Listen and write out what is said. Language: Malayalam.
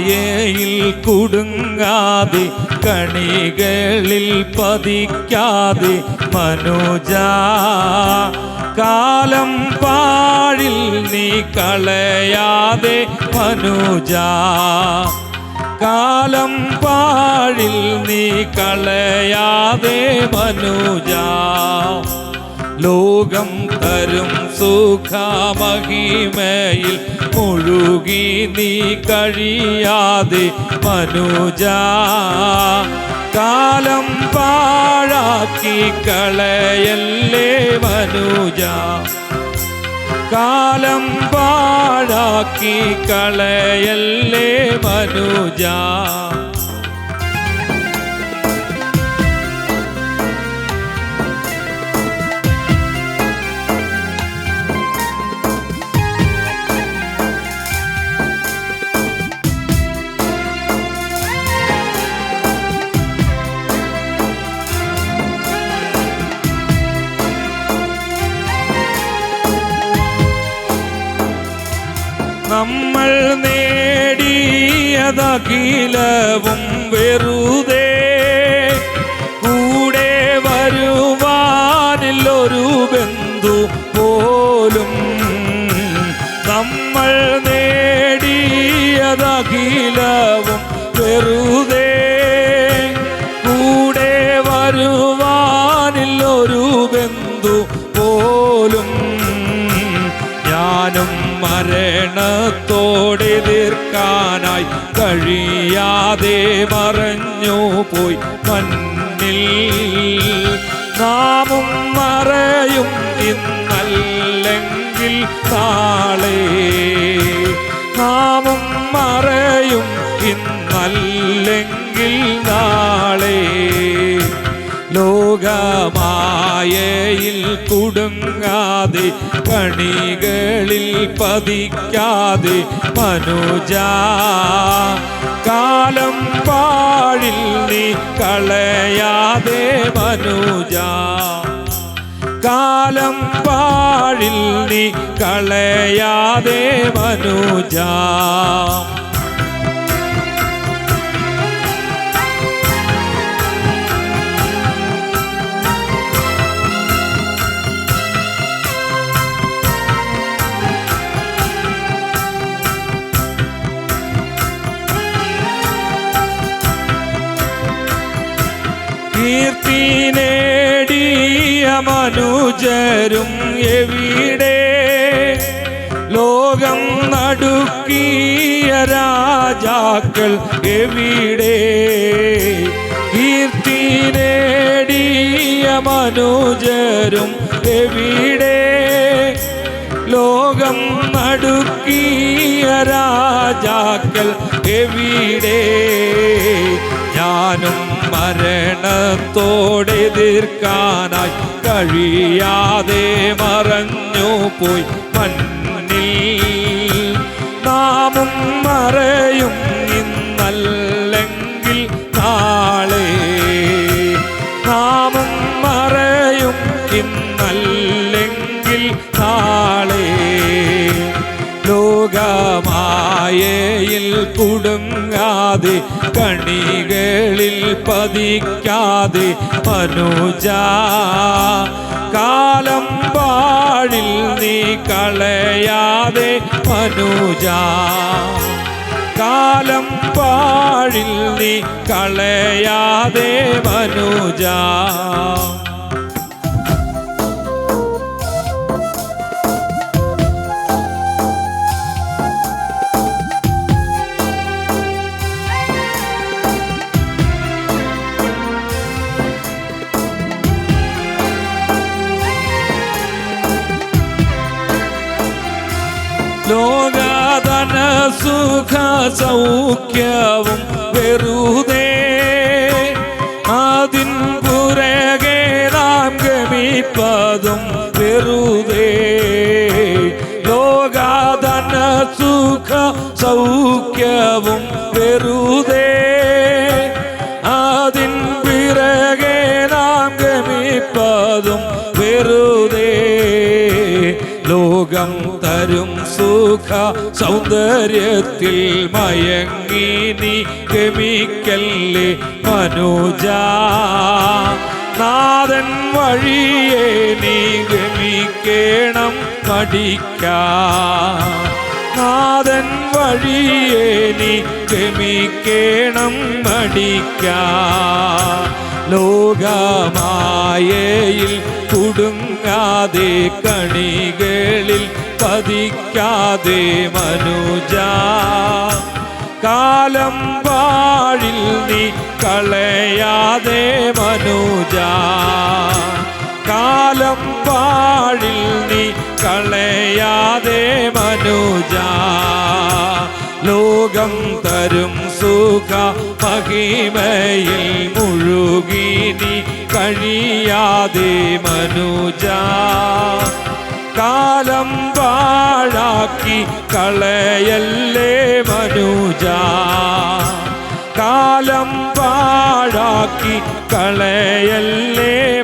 ലോകമായയിൽ കുടുങ്ങാതെ കണികളിൽ പതിക്കാതെ മനുജ കാലം പാഴിൽ നീ കളയാതെ മനുജ കാലം പാഴിൽ നീ കളയാതെ മനുജ ലോകം തരും സുഖമഹിമയിൽ മുഴുകി നീ കഴിയാതെ മനുജ കാലം പാഴാക്കി കളയല്ലേ മനുജ? കാലം പാഴാക്കി കളയല്ലേ മനുജ? നമ്മൾ നേടിയതകിലവും വെറുതേ കൂടെ വരുവാനില്ലൊരു ബന്ധു പോലും നമ്മൾ നേടിയതകിലവും വെറുതേ കൂടെ വരുവാനില്ലൊരു ബന്ധു പോലും ഞാനും മരണത്തോടെ തീർക്കാനായി കഴിയാതെ മറഞ്ഞു പോയി മണ്ണിൽ. നാമും മറയും ഇന്നല്ലെങ്കിൽ നാളെ. നാമും മറയും ഇന്നല്ലെങ്കിൽ നാളെ. ലോകമായയിൽ കുടുങ്ങാതെ കണികളിൽ പതിക്കാതെ മനുജ കാലം പാഴിൽ നീ കളയാതെ മനുജ കാലം പാഴിൽ നീ കളയാതെ മനുജ. കീർത്തി നേടിയ മനുജരും എവിടെ? ലോകം നടുക്കിയ രാജാക്കൾ എവിടെ? കീർത്തി നേടിയ മനുജരും എവിടെ? ലോകം നടുക്കിയ രാജാക്കൾ എവിടെ? ഞാനും മരണത്തോടെ തീർക്കാനായി കഴിയാതെ മറഞ്ഞു പോയി മണ്ണിൽ. നാമും മറയും ഇന്നല്ലെങ്കിൽ നാളെ. നാമും മറയും ഇന്നല്ലെങ്കിൽ നാളെ. ലോകമായയിൽ കുടുങ്ങാതെ കണികളിൽ പതിക്കാതെ മനുജ കാലം പാടിൽ നീ കളയാതെ മനുജ കാലം പാഴിൽ നീ കളയാതെ മനുജ ലോകധന സുഖ സൗഖ്യവും വെറുതെ അതിൻ പുറകെ നാം ഗമിപ്പതും വെറുതെ ലോകധന സുഖ സൗഖ്യവും വെറുതെ ലോകം തരും സുഖ സൗന്ദര്യത്തിൽ മയങ്ങി നീ മനുജ. നാഥൻ വഴിയെ നീ ഗമിക്കേണം പഠിക്ക. നാഥൻ വഴിയെ നീ ഗമിക്കേണം മടിക്കാ ലോകമായയിൽ കുടുങ്ങാതെ കണികളിൽ പതിക്കാതെ മനുജ. കാലം വാഴിൽ നീ കളയാതെ മനുജ. കാലം വാഴിൽ നീ കളയാതെ മനുജ. ലോകം തരും സുഖ മഹിമയിൽ കഴിയാതെ മനുജ. കാലം വാഴാക്കി കളയല്ലേ മനുജ. കാലം വാഴാക്കി കളയല്ലേ